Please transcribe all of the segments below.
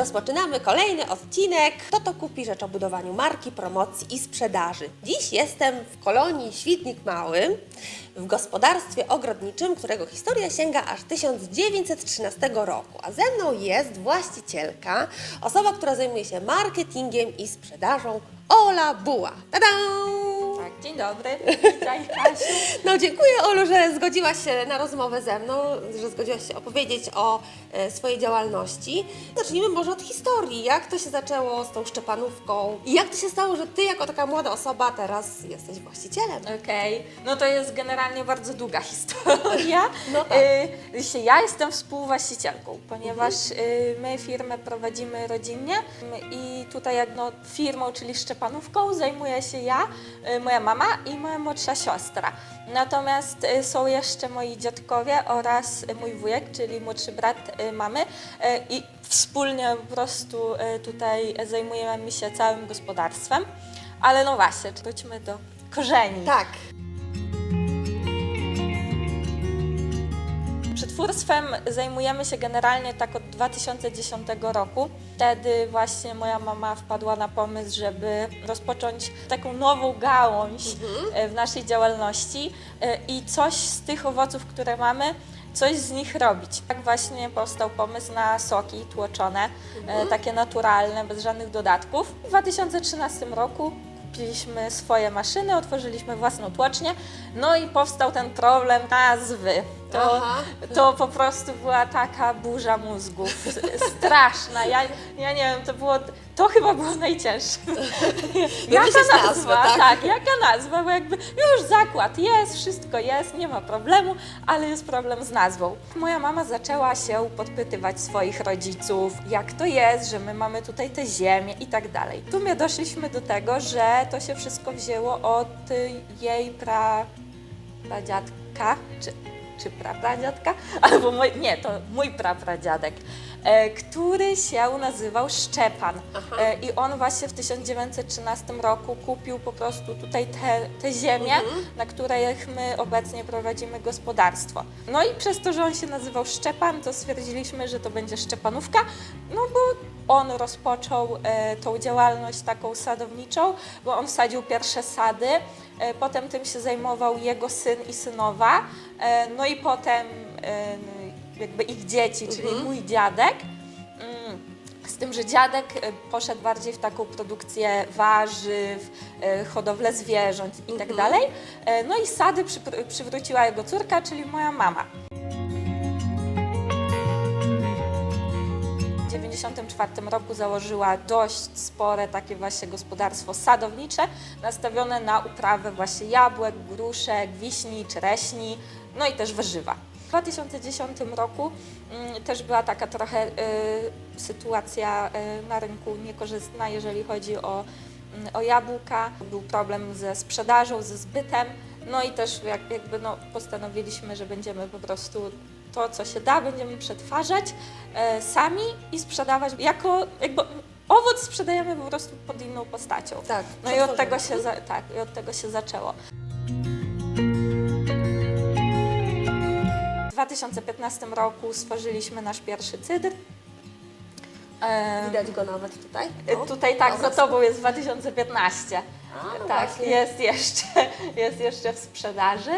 Rozpoczynamy kolejny odcinek. Kto to kupi rzecz o budowaniu marki, promocji i sprzedaży. Dziś jestem w kolonii Świdnik Mały, w gospodarstwie ogrodniczym, którego historia sięga aż 1913 roku. A ze mną jest właścicielka, osoba, która zajmuje się marketingiem i sprzedażą, Ola Buła. Tada! Dzień dobry. Witaj, Kasiu. No dziękuję Olu, że zgodziłaś się na rozmowę ze mną, że zgodziłaś się opowiedzieć o e, swojej działalności. Zacznijmy może od historii. Jak to się zaczęło z tą Szczepanówką i jak to się stało, że Ty jako taka młoda osoba teraz jesteś właścicielem? Okej, no to jest generalnie bardzo długa historia. No tak. Y, się- ja jestem współwłaścicielką, ponieważ y, my firmę prowadzimy rodzinnie y, i tutaj jak no, firmą, czyli Szczepanówką zajmuję się ja, y, moja mama i moja młodsza siostra. Natomiast y, są jeszcze moi dziadkowie oraz mój wujek, czyli młodszy brat y, mamy y, i wspólnie po prostu tutaj zajmujemy się całym gospodarstwem. Ale no właśnie, wróćmy do korzeni. Tak. Przetwórstwem zajmujemy się generalnie tak od 2010 roku. Wtedy właśnie moja mama wpadła na pomysł, żeby rozpocząć taką nową gałąź e, w naszej działalności e, i coś z tych owoców, które mamy, coś z nich robić. Tak właśnie powstał pomysł na soki tłoczone, e, takie naturalne, bez żadnych dodatków. W 2013 roku kupiliśmy swoje maszyny, otworzyliśmy własną tłocznię, no i powstał ten problem nazwy. To, Aha. to po prostu była taka burza mózgów, straszna. Ja, ja nie wiem, to było, to chyba było najcięższe. Wymyślić nazwę, tak? tak, jaka nazwa, bo jakby już zakład jest, wszystko jest, nie ma problemu, ale jest problem z nazwą. Moja mama zaczęła się podpytywać swoich rodziców, jak to jest, że my mamy tutaj tę ziemię i tak dalej. W sumie doszliśmy do tego, że to się wszystko wzięło od y, jej pra pradziadka, czy, czy prapradziadka, albo mój, nie, to mój prapradziadek, który się nazywał Szczepan. E, I on właśnie w 1913 roku kupił po prostu tutaj te, te ziemię, Mhm. na których my obecnie prowadzimy gospodarstwo. No i przez to, że on się nazywał Szczepan, to stwierdziliśmy, że to będzie Szczepanówka, no bo on rozpoczął e, tą działalność taką sadowniczą, bo on wsadził pierwsze sady, e, potem tym się zajmował jego syn i synowa, e, no i potem e, jakby ich dzieci, czyli Mhm. mój dziadek. Mm, Z tym, że dziadek e, poszedł bardziej w taką produkcję warzyw, e, hodowlę zwierząt i tak Mhm. dalej. E, No i sady przywróciła jego córka, czyli moja mama. W 1994 roku założyła dość spore takie właśnie gospodarstwo sadownicze, nastawione na uprawę właśnie jabłek, gruszek, wiśni, czereśni, no i też warzywa. W 2010 roku mm, też była taka trochę y, sytuacja y, na rynku niekorzystna, jeżeli chodzi o, mm, o jabłka. Był problem ze sprzedażą, ze zbytem, no i też jak, jakby no, postanowiliśmy, że będziemy po prostu to, co się da, będziemy przetwarzać e, sami i sprzedawać jako jakby owoc sprzedajemy po prostu pod inną postacią. Tak. No i od tego się, za, tak, i od tego się zaczęło. 2015 roku stworzyliśmy nasz pierwszy cydr. Widać go nawet tutaj. No. Tutaj tak, za Obraz. tobą jest 2015. A, no tak, właśnie. jest jeszcze, jest jeszcze w sprzedaży.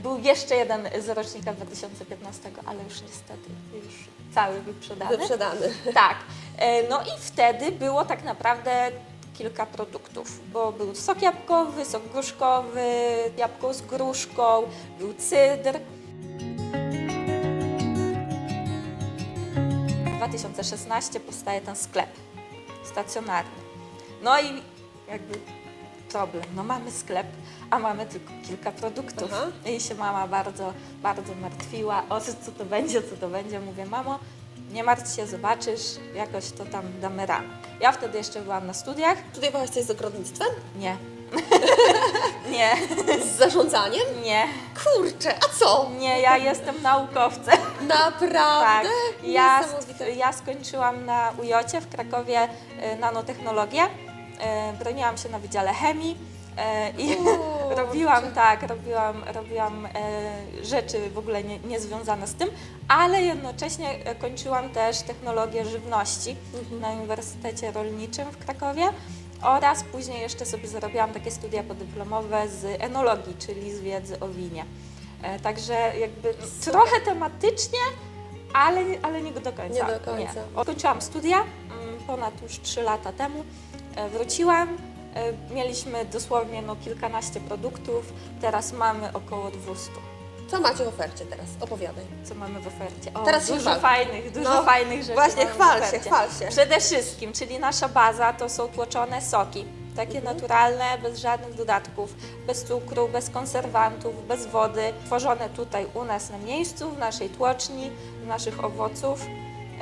Był jeszcze jeden z rocznika 2015, ale już niestety już cały wyprzedany. Wyprzedany. Tak. E, No i wtedy było tak naprawdę kilka produktów, bo był sok jabłkowy, sok gruszkowy, jabłko z gruszką, był cydr. 2016 powstaje ten sklep stacjonarny. No i jakby problem, no mamy sklep, a mamy tylko kilka produktów. Aha. I się mama bardzo, bardzo martwiła, o co to będzie, co to będzie. Mówię, mamo, nie martw się, zobaczysz, jakoś to tam damy radę. Ja wtedy jeszcze byłam na studiach. Studiowałaś coś z ogrodnictwem? Nie. nie, Z zarządzaniem? nie, Kurczę, a co? nie, ja jestem naukowcem. Naprawdę? Tak, ja, Niesamowite. ja skończyłam na UJ w Krakowie y, nanotechnologię. Y, Broniłam się na Wydziale Chemii y, i robiłam tak, robiłam, robiłam e, rzeczy w ogóle nie, niezwiązane z tym, ale jednocześnie e, kończyłam też technologię żywności na Uniwersytecie Rolniczym w Krakowie oraz później jeszcze sobie zrobiłam takie studia podyplomowe z enologii, czyli z wiedzy o winie. E, także jakby trochę tematycznie, ale, ale nie do końca. Nie do końca. Nie. Kończyłam studia mm, ponad już 3 lata temu. E, Wróciłam, e, mieliśmy dosłownie no, kilkanaście produktów, teraz mamy około 200. Co macie w ofercie teraz? Opowiadaj. Co mamy w ofercie? O, Teraz się dużo chwal. fajnych, dużo No, fajnych rzeczy. właśnie, mamy w chwal się, ofercie. chwal się. Przede wszystkim, czyli nasza baza to są tłoczone soki. Takie Mhm. naturalne, bez żadnych dodatków, bez cukru, bez konserwantów, bez wody. Tworzone tutaj u nas na miejscu, w naszej tłoczni, z naszych owoców,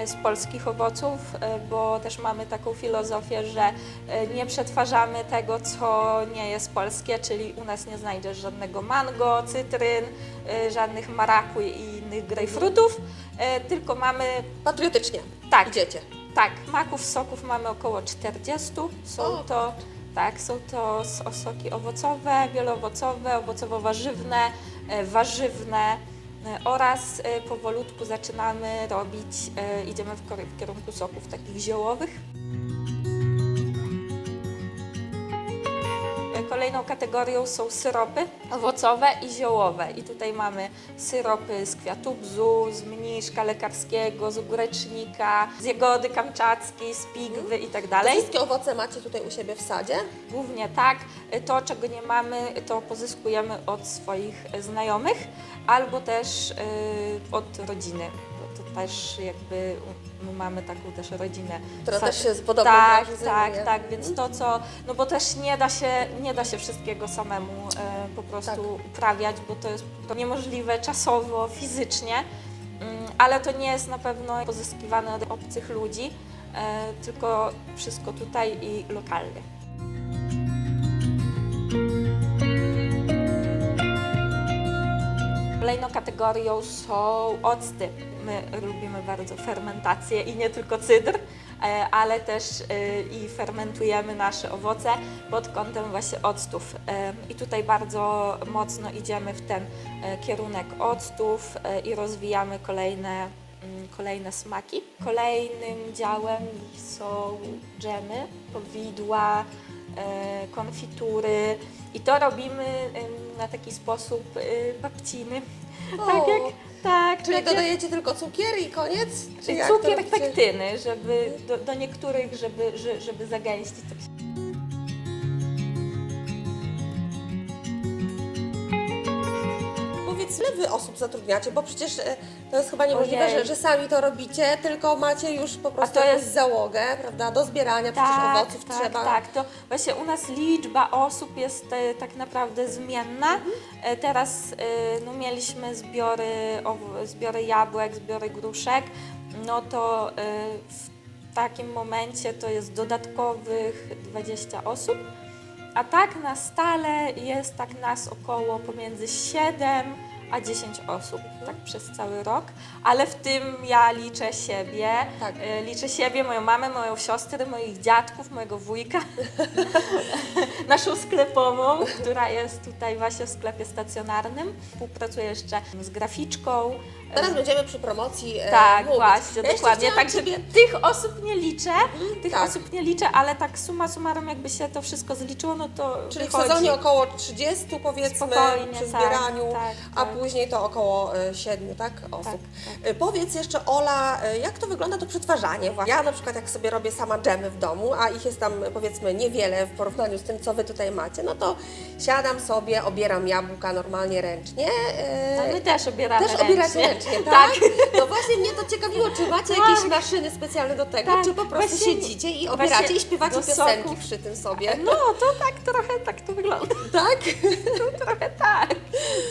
z polskich owoców, e, bo też mamy taką filozofię, że e, nie przetwarzamy tego, co nie jest polskie, czyli u nas nie znajdziesz żadnego mango, cytryn, e, żadnych marakuj i innych grejpfrutów, e, tylko mamy Patriotycznie. tak, Idziecie. tak, maków, soków mamy około 40. Są O, to, tak, są to soki owocowe, wieloowocowe, owocowo-warzywne, e, warzywne e, oraz e, powolutku zaczynamy robić, e, idziemy w kierunku soków takich ziołowych. Kolejną kategorią są syropy owocowe i ziołowe. I tutaj mamy syropy z kwiatu bzu, z mniszka lekarskiego, z ogórecznika, z jagody kamczackiej, z pigwy i tak Te dalej. wszystkie owoce macie tutaj u siebie w sadzie? Głównie tak. To, czego nie mamy, to pozyskujemy od swoich znajomych albo też y, od rodziny. Też jakby my mamy taką też rodzinę. Która Sa- też się z podobną tak, tak, zajmuje. tak, więc to co, no bo też nie da się, nie da się wszystkiego samemu e, po prostu Tak. uprawiać, bo to jest to niemożliwe czasowo, fizycznie, Mm, ale to nie jest na pewno pozyskiwane od obcych ludzi, e, tylko wszystko tutaj i lokalnie. Kolejną kategorią są octy. My lubimy bardzo fermentację i nie tylko cydr, e, ale też e, i fermentujemy nasze owoce pod kątem właśnie octów. E, I tutaj bardzo mocno idziemy w ten kierunek octów i rozwijamy kolejne, mm, kolejne smaki. Kolejnym działem są dżemy, powidła, konfitury i to robimy na taki sposób e, babciny. O, Tak jak, tak, Czyli tak dodajecie tylko cukier i koniec? Czy jak jak cukier pektyny, żeby do, do niektórych, żeby, że- żeby zagęścić. Ile wy osób zatrudniacie? Bo przecież e, to jest chyba niemożliwe, Ojej. że, że sami to robicie, tylko macie już po prostu to jakąś jest- załogę, prawda? Do zbierania przecież owoców tak, trzeba. Tak, to właśnie u nas liczba osób jest e, tak naprawdę zmienna. E, teraz e, no, mieliśmy zbiory, ow- zbiory jabłek, zbiory gruszek, no to e, w takim momencie to jest dodatkowych 20 osób. A tak na stale jest tak nas około pomiędzy 7 a 10 osób, tak przez cały rok, ale w tym ja liczę siebie, Tak. e, liczę siebie, moją mamę, moją siostrę, moich dziadków, mojego wujka, naszą sklepową, która jest tutaj właśnie w sklepie stacjonarnym. Współpracuję jeszcze z graficzką. E, Teraz będziemy przy promocji. e, tak, mówić. właśnie, Ja dokładnie. Także Ciebie- tych osób nie liczę, tych tak. osób nie liczę, ale tak summa summarum jakby się to wszystko zliczyło, no to Czyli w wychodzi. sezonie około 30 powiedzmy Spokojnie, przy tak, zbieraniu, tak, a tak. później to około 7 tak, osób. tak. E, Powiedz jeszcze Ola, e, jak to wygląda to przetwarzanie? Właśnie Ja na przykład jak sobie robię sama dżemy w domu, a ich jest tam powiedzmy niewiele w porównaniu z tym, co Wy tutaj macie, no to siadam sobie, obieram jabłka normalnie ręcznie. e, No my też obieramy Też ręcznie. Ręcznie, tak? No właśnie mnie to ciekawiło, czy macie Tak. jakieś maszyny specjalne do tego, Tak, czy po prostu właśnie- siedzicie i obieracie właśnie i śpiewacie do piosenki soków. przy tym sobie, No to tak trochę tak to wygląda. tak? Trochę tak,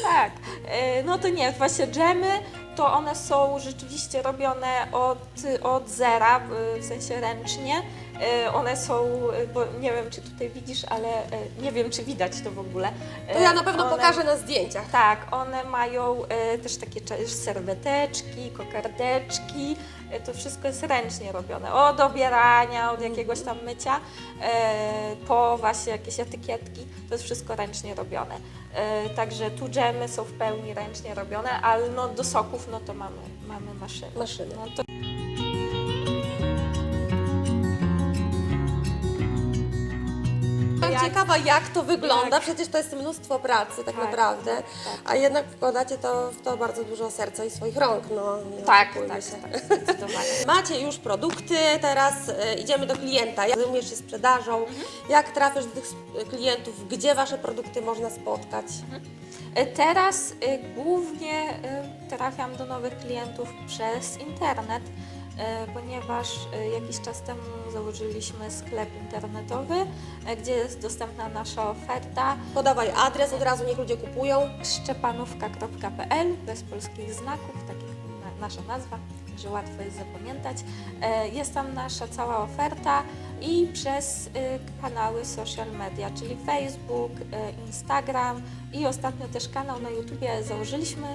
tak. E, No to nie, właśnie dżemy to one są rzeczywiście robione od, od zera, w- w sensie ręcznie. E, One są, e, bo nie wiem, czy tutaj widzisz, ale e, nie wiem, czy widać to w ogóle. To ja na pewno one- pokażę na zdjęciach. Tak, one mają też takie serweteczki, kokardeczki. To wszystko jest ręcznie robione. Od obierania, od jakiegoś tam mycia, e, po właśnie jakieś etykietki. To jest wszystko ręcznie robione. Także tu dżemy są w pełni ręcznie robione, ale no, do soków no to mamy, mamy maszyny. Maszyny. No, to ciekawa, jak to wygląda. jak- Przecież to jest mnóstwo pracy tak, Tak, naprawdę. tak. A jednak wkładacie to, w to bardzo dużo serca i swoich rąk. No, tak, tak, się. tak. Macie już produkty, teraz e, idziemy do klienta. Jak zajmujesz się sprzedażą? Mhm. Jak trafisz do tych sp- klientów? Gdzie Wasze produkty można spotkać? E, Teraz e, głównie trafiam do nowych klientów przez internet, ponieważ e, jakiś czas temu założyliśmy sklep internetowy, e, gdzie jest dostępna nasza oferta Podawaj adres, od razu niech ludzie kupują. szczepanówka.pl bez polskich znaków, tak jak na, nasza nazwa, że łatwo jest zapamiętać. E, Jest tam nasza cała oferta i przez e, kanały social media, czyli Facebook, e, Instagram i ostatnio też kanał na YouTubie założyliśmy,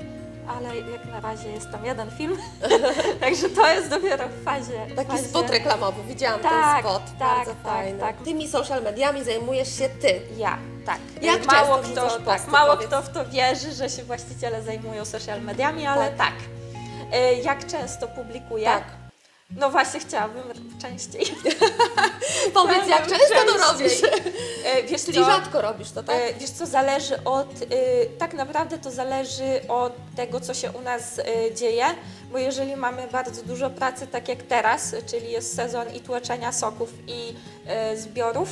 ale jak na razie jest tam jeden film, także to jest dopiero w fazie. Taki fazie... spot reklamowy, widziałam Tak, ten spot. tak, bardzo tak, fajny. tak. Tymi social mediami zajmujesz się Ty. Ja, tak. Jak mało często kto, tak, posty, mało powiedz? kto w to wierzy, że się właściciele zajmują social mediami, ale Tak. tak. E, Jak często publikuję? Tak. No właśnie chciałabym częściej. Powiedz, jak często to częściej. robisz? E, Wiesz Czyli co? rzadko robisz to, tak? E, Wiesz co, zależy od, y, tak naprawdę to zależy od tego, co się u nas dzieje, bo jeżeli mamy bardzo dużo pracy, tak jak teraz, czyli jest sezon i tłoczenia soków i zbiorów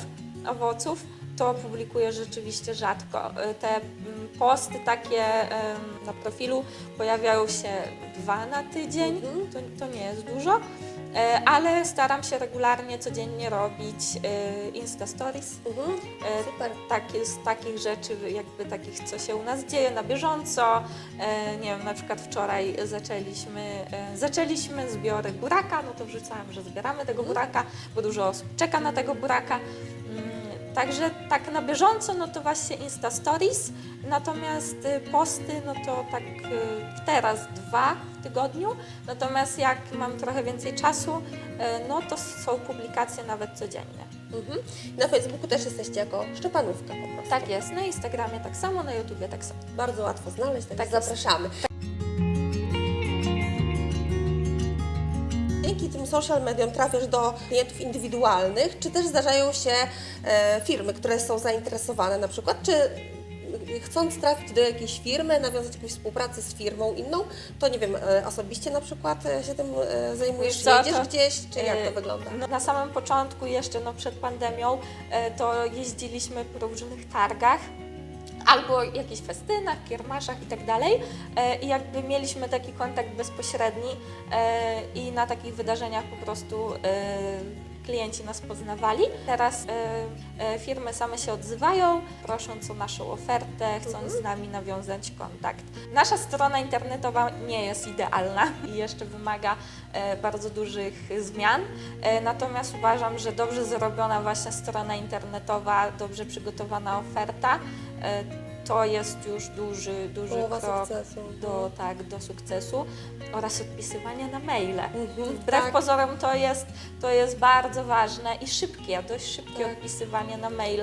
owoców, to publikuję rzeczywiście rzadko. Y, Te mm, posty takie na profilu pojawiają się dwa na tydzień, Mhm. to, to nie jest dużo. E, Ale staram się regularnie, codziennie robić y, Insta Stories, Mhm. Super. takie, z takich rzeczy, jakby takich, co się u nas dzieje na bieżąco. E, nie wiem, na przykład wczoraj zaczęliśmy, e, zaczęliśmy zbiory buraka, no to wrzucałam, że zbieramy tego buraka, bo dużo osób czeka na tego buraka. Także tak na bieżąco, no to właśnie Insta Stories, natomiast y, posty, no to tak y, teraz dwa w tygodniu, natomiast jak mam trochę więcej czasu, y, no to są publikacje nawet codziennie. Mhm. Na Facebooku też jesteście jako Szczepanówka po prostu. Tak jest, na Instagramie tak samo, na YouTubie tak samo. Bardzo łatwo znaleźć, Tak jest. zapraszamy. Social mediom trafiasz do klientów indywidualnych, czy też zdarzają się e, firmy, które są zainteresowane na przykład, czy chcąc trafić do jakiejś firmy, nawiązać jakąś współpracę z firmą inną, to nie wiem, e, osobiście na przykład e, się tym zajmujesz, co, jedziesz to, gdzieś, czy jak to wygląda? No, na samym początku, jeszcze no, przed pandemią, to jeździliśmy po różnych targach albo jakichś festynach, kiermaszach i tak dalej. E, I jakby mieliśmy taki kontakt bezpośredni e, i na takich wydarzeniach po prostu e, klienci nas poznawali. Teraz firmy same się odzywają, prosząc o naszą ofertę, chcąc z nami nawiązać kontakt. Nasza strona internetowa nie jest idealna i jeszcze wymaga bardzo dużych zmian, natomiast uważam, że dobrze zrobiona właśnie strona internetowa, dobrze przygotowana oferta, uh, to jest już duży, duży Połowa krok sukcesu. do, tak, do sukcesu oraz odpisywanie na maile. Mhm, Wbrew tak. pozorom to jest, to jest bardzo ważne i szybkie, dość szybkie Tak. odpisywanie na maile.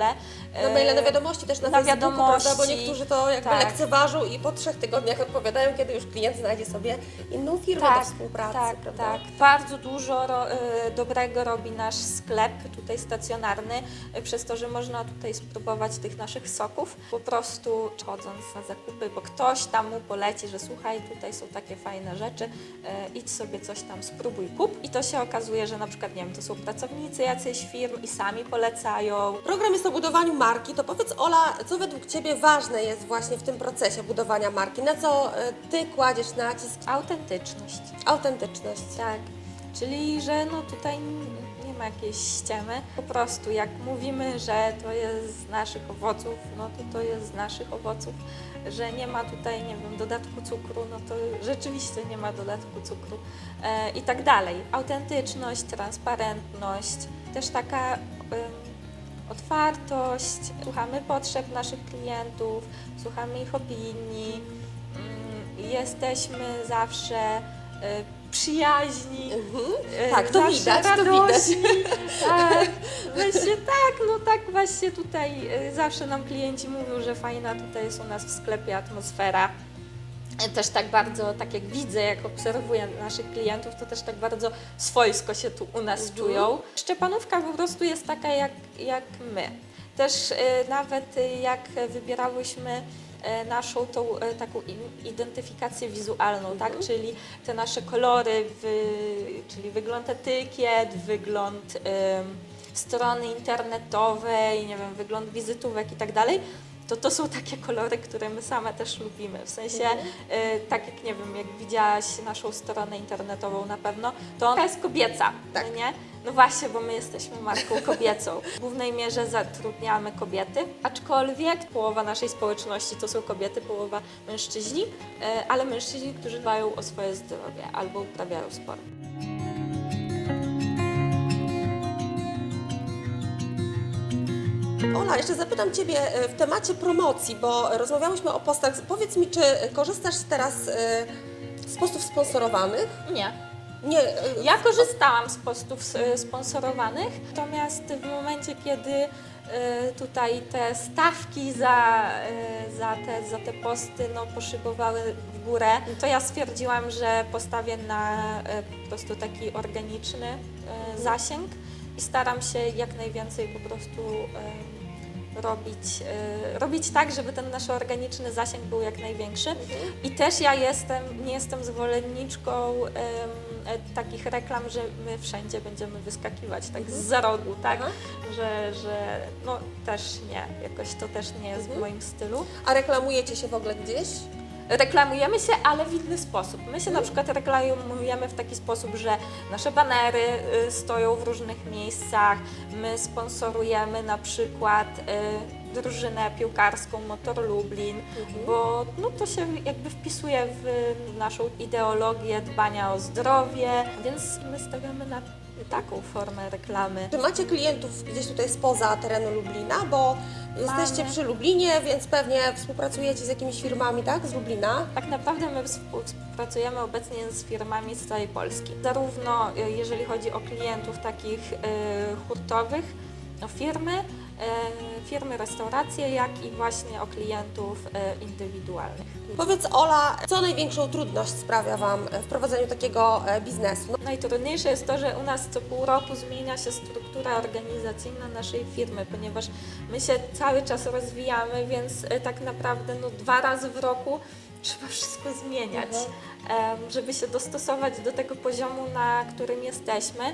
Na maile, na E, wiadomości też na, na Facebooku, prawda? Bo wiadomości, niektórzy to jakby tak. lekceważą i po trzech tygodniach odpowiadają, kiedy już klient znajdzie sobie inną firmę do współpracy, tak, prawda? tak. Bardzo dużo ro, e, dobrego robi nasz sklep tutaj stacjonarny, e, przez to, że można tutaj spróbować tych naszych soków, po prostu chodząc na zakupy, bo ktoś tam mu poleci, że słuchaj, tutaj są takie fajne rzeczy, e, idź sobie coś tam spróbuj, kup i to się okazuje, że na przykład, nie wiem, to są pracownicy jacyejś firm i sami polecają, Program jest o budowaniu marki, to powiedz Ola, co według Ciebie ważne jest właśnie w tym procesie budowania marki? Na co e, Ty kładziesz nacisk? autentyczność. Autentyczność. Tak. Czyli, że no tutaj ma jakiejś ściemy. Po prostu jak mówimy, że to jest z naszych owoców, no to to jest z naszych owoców. Że nie ma tutaj, nie wiem, dodatku cukru, no to rzeczywiście nie ma dodatku cukru e, i tak dalej. Autentyczność, transparentność, też taka otwartość, słuchamy potrzeb naszych klientów, słuchamy ich opinii, mm, jesteśmy zawsze e, przyjaźni. e, Tak, to widać, to radośni. Tak, właśnie tak, no tak właśnie tutaj e, zawsze nam klienci mówią, że fajna tutaj jest u nas w sklepie atmosfera. E, Też tak bardzo, tak jak widzę, jak obserwuję naszych klientów, to też tak bardzo swojsko się tu u nas Mhm. czują. Szczepanówka po prostu jest taka jak, jak my. Też nawet jak wybierałyśmy naszą tą e, taką identyfikację wizualną, tak? Czyli te nasze kolory, czyli wygląd etykiet, wygląd strony internetowej, nie wiem, wygląd wizytówek i tak dalej, to to są takie kolory, które my same też lubimy. W sensie, e, tak jak nie wiem, jak widziałaś naszą stronę internetową na pewno, to ona jest kobieca, Tak. no nie? No właśnie, bo my jesteśmy marką kobiecą. W głównej mierze zatrudniamy kobiety, aczkolwiek połowa naszej społeczności to są kobiety, połowa mężczyźni, e, ale mężczyźni, którzy dbają o swoje zdrowie albo uprawiają sport. Ola, jeszcze zapytam Ciebie e, w temacie promocji, bo rozmawiałyśmy o postach. Powiedz mi, czy korzystasz teraz e, z postów sponsorowanych? Nie. Nie. e, Ja korzystałam z postów sponsorowanych, natomiast w momencie, kiedy tutaj te stawki za, za, te, za te posty no, poszybowały w górę, to ja stwierdziłam, że postawię na po prostu taki organiczny zasięg staram się jak najwięcej po prostu robić, e, robić tak, żeby ten nasz organiczny zasięg był jak największy. I też ja jestem, nie jestem zwolenniczką e, takich reklam, że my wszędzie będziemy wyskakiwać tak z za rogu, tak? Aha. Że, że no też nie, jakoś to też nie jest w moim stylu. A reklamujecie się w ogóle gdzieś? Reklamujemy się, ale w inny sposób. My się na przykład reklamujemy w taki sposób, że nasze banery y, stoją w różnych miejscach, my sponsorujemy na przykład y, drużynę piłkarską Motor Lublin, bo no, to się jakby wpisuje w naszą ideologię dbania o zdrowie, więc my stawiamy na taką formę reklamy. Czy macie klientów gdzieś tutaj spoza terenu Lublina? Bo jesteście przy Lublinie, więc pewnie współpracujecie z jakimiś firmami, tak? Z Lublina. Tak naprawdę my współ- współpracujemy obecnie z firmami z całej Polski. Zarówno y, jeżeli chodzi o klientów takich y, hurtowych, no firmy, firmy restauracje, jak i właśnie o klientów y, indywidualnych. Powiedz Ola, co największą trudność sprawia Wam w prowadzeniu takiego e, biznesu? No, Najtrudniejsze jest to, że u nas co pół roku zmienia się struktura organizacyjna naszej firmy, ponieważ my się cały czas rozwijamy, więc tak naprawdę no, dwa razy w roku trzeba wszystko zmieniać, em, żeby się dostosować do tego poziomu, na którym jesteśmy.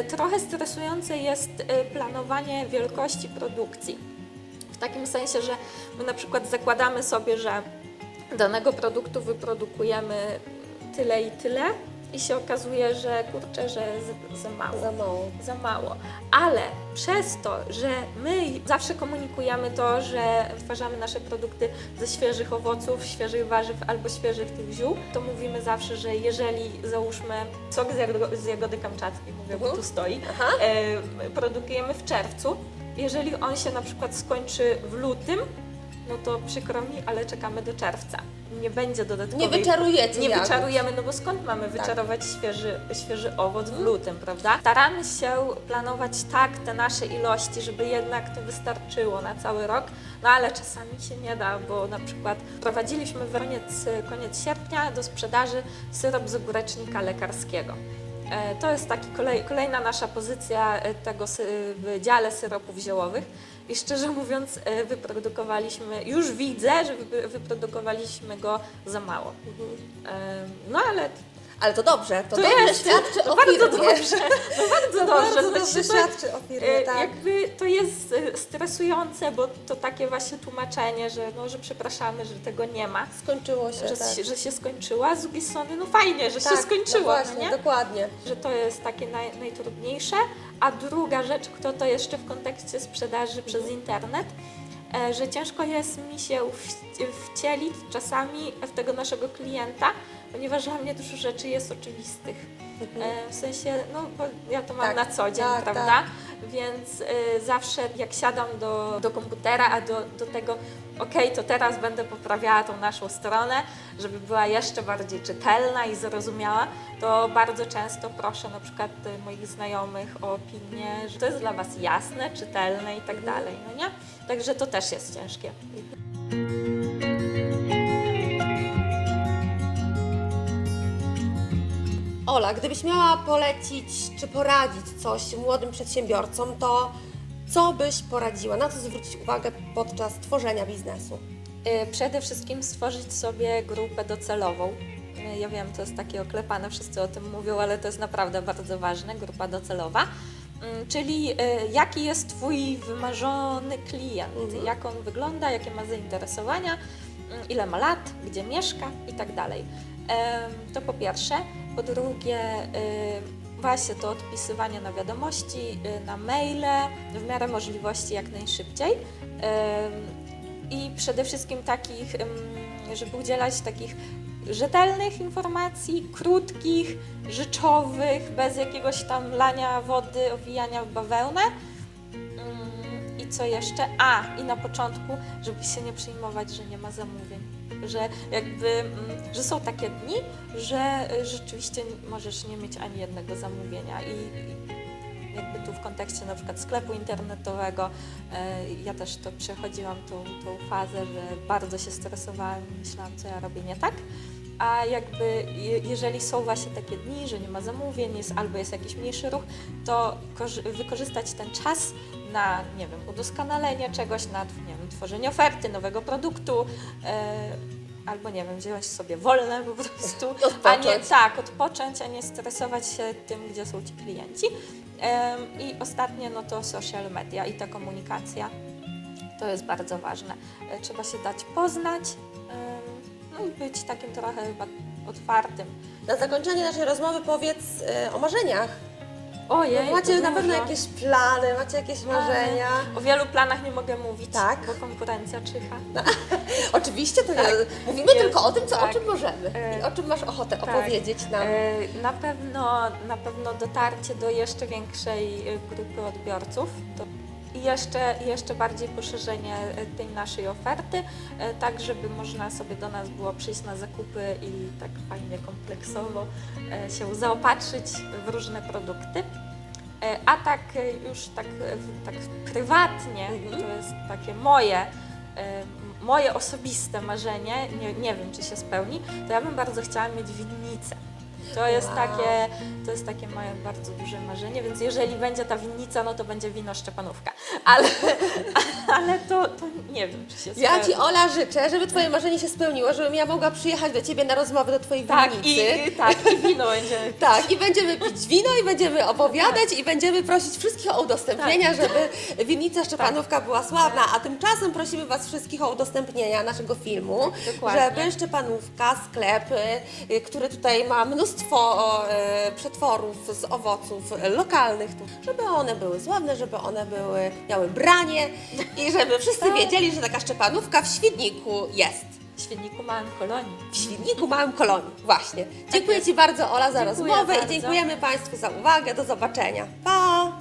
Y, Trochę stresujące jest y, planowanie wielkości produkcji. W takim sensie, że my na przykład zakładamy sobie, że danego produktu wyprodukujemy tyle i tyle i się okazuje, że kurczę, że za, za mało. za mało. Za mało. Ale przez to, że my zawsze komunikujemy to, że wytwarzamy nasze produkty ze świeżych owoców, świeżych warzyw albo świeżych tych ziół, to mówimy zawsze, że jeżeli załóżmy sok z, jago- z jagody kamczackiej, mówię, bo Mhm. tu stoi, e, produkujemy w czerwcu, jeżeli on się na przykład skończy w lutym, no to przykro mi, ale czekamy do czerwca. Nie będzie dodatkowej... Nie wyczarujecie Nie jagód. wyczarujemy, no bo skąd mamy wyczarować świeży, świeży owoc w lutym, prawda? Staramy się planować tak te nasze ilości, żeby jednak to wystarczyło na cały rok, no ale czasami się nie da, bo na przykład prowadziliśmy w koniec, koniec sierpnia do sprzedaży syrop z ogórecznika lekarskiego. E, To jest taki kolej, kolejna nasza pozycja e, tego w dziale syropów ziołowych. I szczerze mówiąc, e, wyprodukowaliśmy, już widzę, że wy- wyprodukowaliśmy go za mało. E, No ale Ale to dobrze, to, To dobrze jest- świadczy to o bardzo firmie. dobrze. No bardzo To dobrze. bardzo Znaczy, dobrze to- świadczy o firmie, E, tak. Jakby to jest e, stresujące, bo to takie właśnie tłumaczenie, że, no, że przepraszamy, że tego nie ma, Skończyło się, że, tak. się, że się skończyła, z drugiej strony no fajnie, że tak, się skończyło, no właśnie, no nie? dokładnie. że to jest takie naj, najtrudniejsze. A druga rzecz, kto to jeszcze w kontekście sprzedaży przez internet, e, że ciężko jest mi się wcielić czasami w tego naszego klienta, ponieważ dla mnie dużo rzeczy jest oczywistych. E, W sensie, no bo ja to mam Tak, na co dzień, tak, prawda? tak. Więc e, zawsze jak siadam do, do komputera, a do, do tego, okej, to teraz będę poprawiała tą naszą stronę, żeby była jeszcze bardziej czytelna i zrozumiała, to bardzo często proszę na przykład e, moich znajomych o opinię, że to jest dla Was jasne, czytelne i tak dalej, no nie? Także to też jest ciężkie. Ola, gdybyś miała polecić czy poradzić coś młodym przedsiębiorcom, to co byś poradziła? Na co zwrócić uwagę podczas tworzenia biznesu? Y, Przede wszystkim stworzyć sobie grupę docelową. Y, Ja wiem, to jest takie oklepane, wszyscy o tym mówią, ale to jest naprawdę bardzo ważne, grupa docelowa. Mm, Czyli y, jaki jest Twój wymarzony klient, jak on wygląda, jakie ma zainteresowania, mm, ile ma lat, gdzie mieszka i tak dalej. To po pierwsze. Po drugie, y, właśnie to odpisywanie na wiadomości, y, na maile, w miarę możliwości jak najszybciej. Em, i przede wszystkim takich, żeby udzielać takich rzetelnych informacji, krótkich, rzeczowych, bez jakiegoś tam lania wody, owijania w bawełnę. Co jeszcze? A, i na początku, żeby się nie przejmować, że nie ma zamówień. Że jakby, mm, że są takie dni, że rzeczywiście możesz nie mieć ani jednego zamówienia i, jakby tu w kontekście na przykład sklepu internetowego, e, ja też to przechodziłam tą, tą fazę, że bardzo się stresowałam myślałam, co ja robię nie tak. A jakby je- jeżeli są właśnie takie dni, że nie ma zamówień, jest, albo jest jakiś mniejszy ruch, to korzy- wykorzystać ten czas na, nie wiem, udoskonalenie czegoś, na nie wiem, tworzenie oferty, nowego produktu, e, albo nie wiem, wziąć sobie wolne po prostu, a nie Odpocząć. tak, odpocząć, a nie stresować się tym, gdzie są ci klienci. I ostatnie, no to social media i ta komunikacja. To jest bardzo ważne. E, Trzeba się dać poznać, no i być takim trochę chyba otwartym. Na zakończenie naszej rozmowy powiedz e, o marzeniach. Ojej, macie to na pewno dużo. jakieś plany, macie jakieś marzenia. O wielu planach nie mogę mówić, Tak. bo konkurencja czyha. Oczywiście to Tak. nie, mówimy Jest, tylko o tym, co, o tak. czym możemy. E, I o czym masz ochotę tak. opowiedzieć nam. E, Na pewno, na pewno dotarcie do jeszcze większej e, grupy odbiorców. To i jeszcze, jeszcze bardziej poszerzenie e, tej naszej oferty, e, tak żeby można sobie do nas było przyjść na zakupy i tak fajnie kompleksowo e, się zaopatrzyć w różne produkty. A tak już tak, tak prywatnie, Mhm. to jest takie moje, moje osobiste marzenie, nie, nie wiem czy się spełni, to ja bym bardzo chciała mieć winnicę. To jest, Wow. takie, to jest takie moje bardzo duże marzenie, więc jeżeli będzie ta winnica, no to będzie wino Szczepanówka. Ale, ale to, to nie wiem, czy się spełni. Ja Ci, Ola, życzę, żeby Twoje marzenie się spełniło, żebym ja mogła przyjechać do Ciebie na rozmowę do Twojej tak, winnicy. i, tak, i wino będzie. Tak, i będziemy pić wino, i będziemy opowiadać, i będziemy prosić wszystkich o udostępnienia, Tak. żeby winnica Szczepanówka była sławna. A tymczasem prosimy Was wszystkich o udostępnienia naszego filmu, Dokładnie. żeby Szczepanówka, sklep, y, który tutaj ma mnóstwo y, przetworów z owoców lokalnych, żeby one były sławne, żeby one były, miały branie i żeby wszyscy wiedzieli, że taka Szczepanówka w Świdniku jest. W Świdniku Małym Kolonii. W Świdniku Małym Kolonii, właśnie. Dziękuję Ci bardzo, Ola, za Dziękuję rozmowę i bardzo. dziękujemy Państwu za uwagę. Do zobaczenia. Pa!